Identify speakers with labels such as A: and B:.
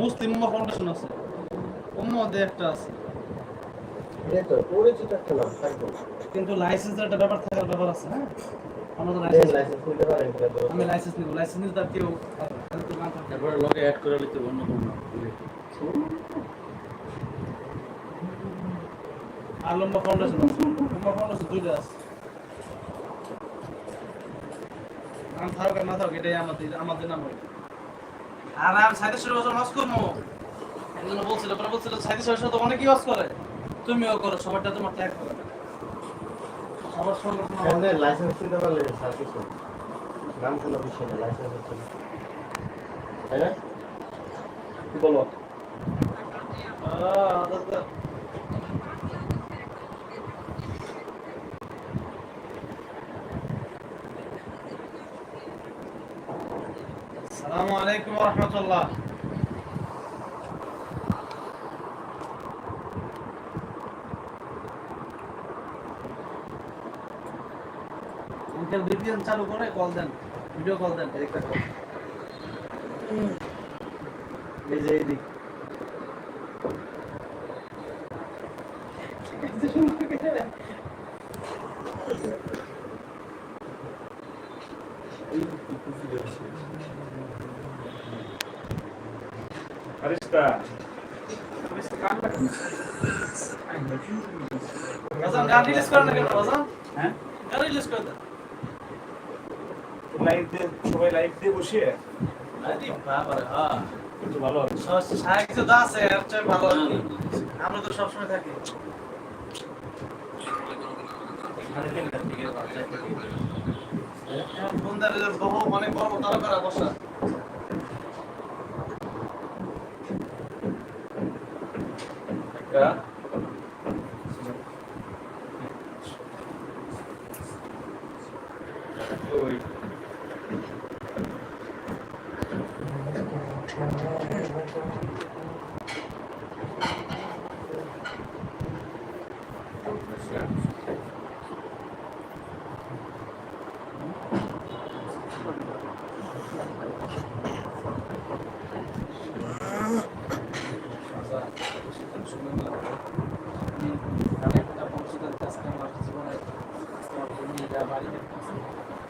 A: মুসলিম উম্মা foundation আছে। উম্মদে একটা আছে।
B: এই তো পরিচিত একটা থাকবে
A: কিন্তু লাইসেন্সের একটা ব্যাপার থাকার ব্যাপার আছে হ্যাঁ?
B: দেন
A: লাইসেন্স আমি লাইসেন্স নিব। লাইসেন্স নিতে কেউ।
C: তারপরে লগে অ্যাড করে নিতে অন্য কোনো
A: আর লম্বা ফাউন্ডেশন আছে। লম্বা ফাউন্ডেশন দুইটা আছে। নাম থাকুক না থাকুক এটাই আমাদের আমাদের নাম হবে আর আমি সাইতেশ্বর বছর হজ করব একজন বলছিল পরে বলছিল সাইতেশ্বর তো অনেকেই হজ করে। তুমিও করো সবারটা তোমার ত্যাগ করে। সবার সঙ্গে
B: লাইসেন্স দিতে পারলে কিছু। নাম কোনো বিষয় না লাইসেন্স হচ্ছে না। তাই না? কি বলো
A: আহ, আসসালামু আলাইকুম রাহমাতুল্লাহ। ভিপিএন চালু করে, কল দেন ভিডিও কল দেন
B: একটা কল। এই যে এইদিক
C: আরিস্তা
A: বাজান গান রিলিজ করেন না কেন বাজান
C: হ্যাঁ?
A: গান রিলিজ করে দেন
C: লাইভ দিয়ে সবাই লাইভ দিয়ে বসিয়ে?
A: আরে বাবারে হ্যাঁ।
C: কিন্তু ভালো হবে।
A: তো আছে এর চেয়ে ভালো আমরা তো সবসময় থাকি। বহু অনেক বড় তারকারা বসা
C: একটা ওই
A: বাড়ি